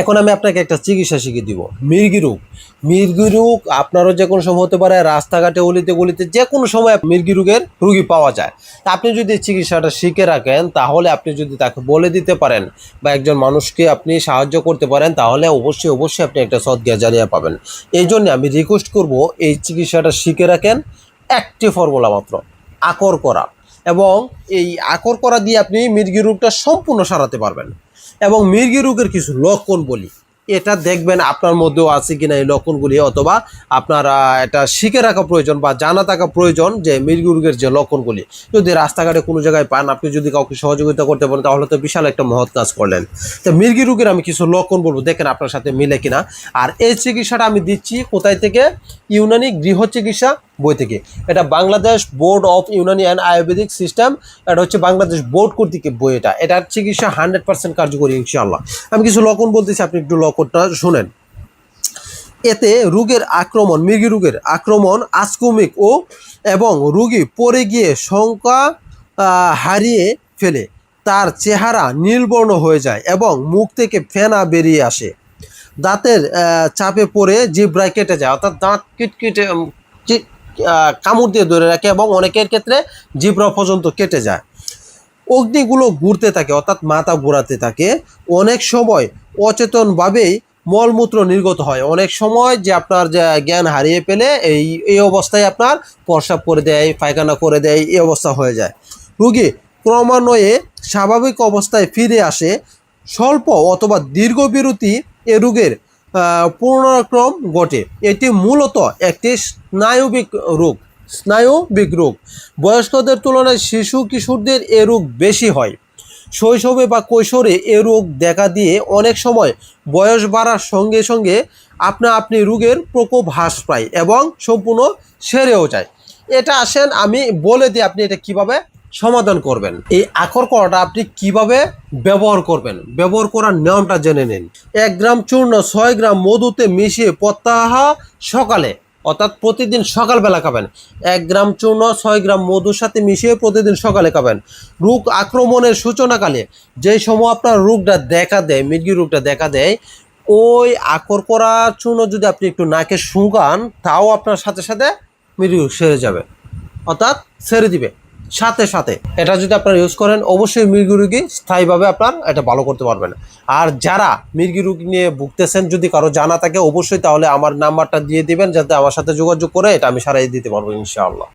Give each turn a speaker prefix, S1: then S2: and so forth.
S1: এখন আমি আপনাকে একটা চিকিৎসা শিখিয়ে দিব। মির্গি রোগ। মির্গি রোগ আপনারও যে কোনো সময় হতে পারে, রাস্তাঘাটে, অলিতে গলিতে যে কোনো সময় মির্গি রোগের রুগী পাওয়া যায়। তা আপনি যদি চিকিৎসাটা শিখে রাখেন, তাহলে আপনি যদি তাকে বলে দিতে পারেন বা একজন মানুষকে আপনি সাহায্য করতে পারেন, তাহলে অবশ্যই অবশ্যই আপনি একটা সদ্জ্ঞা জানিয়ে পাবেন। এই জন্য আমি রিকোয়েস্ট করব, এই চিকিৎসাটা শিখে রাখেন একটি ফর্মুলা মাত্র, আকর করা। এবং এই আকর করা দিয়ে আপনি মির্গি রোগটা সম্পূর্ণ সারাতে পারবেন। এবং মির্গি রোগের কিছু লক্ষণ বলি। এটা দেখবেন আপনার মধ্যেও আছে কিনা এই লক্ষণগুলি, অথবা আপনার এটা শিখে রাখা প্রয়োজন বা জানা থাকা প্রয়োজন যে মির্গি রোগের যে লক্ষণগুলি। যদি রাস্তাঘাটে কোনো জায়গায় পান, আপনি যদি কাউকে সহযোগিতা করতে পারেন তাহলে তো বিশাল একটা মহৎ কাজ করলেন। তো মির্গি রোগের আমি কিছু লক্ষণ বলব, দেখেন আপনার সাথে মিলে কিনা। আর এই চিকিৎসাটা আমি দিচ্ছি কোথায় থেকে? ইউনানি গৃহ চিকিৎসা বই থেকে। এটা Bangladesh board of Unani and Ayurvedic system এটা হচ্ছে বাংলাদেশ বোর্ড কর্তৃক বই এটা। এটার চিকিৎসা হান্ড্রেড পার্সেন্ট কার্যকরী ইনশাআল্লাহ। আমি কিছু লক্ষণ বলতেছি, আপনি একটু লক্ষণটা শুনেন। এতে রোগের আক্রমণ, মৃগী রোগের আক্রমণ আস্কুমিক ও এবং রোগী পড়ে গিয়ে শঙ্কা হারিয়ে ফেলে। তার চেহারা নীলবর্ণ হয়ে যায় এবং মুখ থেকে ফেনা বেরিয়ে আসে। দাঁতের চাপে পড়ে জিব্রায় কেটে যায়, অর্থাৎ দাঁত কিটকিটে কামড় দিয়ে ধরে রাখে এবং অনেকের ক্ষেত্রে জিব্রা পর্যন্ত কেটে যায়। অগ্নিগুলো ঘুরতে থাকে, অর্থাৎ মাথা ঘোরাতে থাকে। অনেক সময় অচেতনভাবেই মলমূত্র নির্গত হয়। অনেক সময় যে আপনার যে জ্ঞান হারিয়ে ফেলে এই এই অবস্থায় আপনার প্রস্রাব করে দেয়, পায়খানা করে দেয়, এই অবস্থা হয়ে যায়। রুগী ক্রমান্বয়ে স্বাভাবিক অবস্থায় ফিরে আসে। স্বল্প অথবা দীর্ঘ বিরতি এ রোগের পুনরাক্রম ঘটে। এটি মূলত একটি স্নায়বিক রোগ স্নায়বিক রোগ। বয়স্কদের তুলনায় শিশু কিশোরদের এ রোগ বেশি হয়। শৈশবে বা কৈশোরে এ রোগ দেখা দিয়ে অনেক সময় বয়স বাড়ার সঙ্গে সঙ্গে আপনা আপনি রোগের প্রকোপ হ্রাস পায় এবং সম্পূর্ণ সেরেও যায়। এটা আসেন আমি বলে দিই আপনি এটা কীভাবে সমাধান করবেন। এই আকর করাটা আপনি কীভাবে ব্যবহার করবেন? ব্যবহার করার নিয়মটা জেনে নিন। এক গ্রাম চূর্ণ, ছয় গ্রাম মধুতে মিশিয়ে প্রত্যাহা সকালে, অর্থাৎ প্রতিদিন সকালবেলা খাবেন। এক গ্রাম চূর্ণ, ছয় গ্রাম মধুর সাথে মিশিয়ে প্রতিদিন সকালে খাবেন। রোগ আক্রমণের সূচনাকালে যেই সময় আপনার রোগটা দেখা দেয়, মির্গি রোগটা দেখা দেয়, ওই আকর করা চূর্ণ যদি আপনি একটু নাকে শুকান, তাও আপনার সাথে সাথে রোগ সেরে যাবে, অর্থাৎ ছেড়ে দিবে। সাথে সাথে এটা যদি আপনারা ইউজ করেন, অবশ্যই মির্গি রুগী স্থায়ীভাবে আপনার এটা ভালো করতে পারবেন। আর যারা মির্গি রুগী নিয়ে ভুগতেছেন, যদি কারও জানা থাকে, অবশ্যই তাহলে আমার নাম্বারটা দিয়ে দিবেন, যাতে আমার সাথে যোগাযোগ করে এটা আমি সারাই দিতে পারব ইনশাআল্লাহ।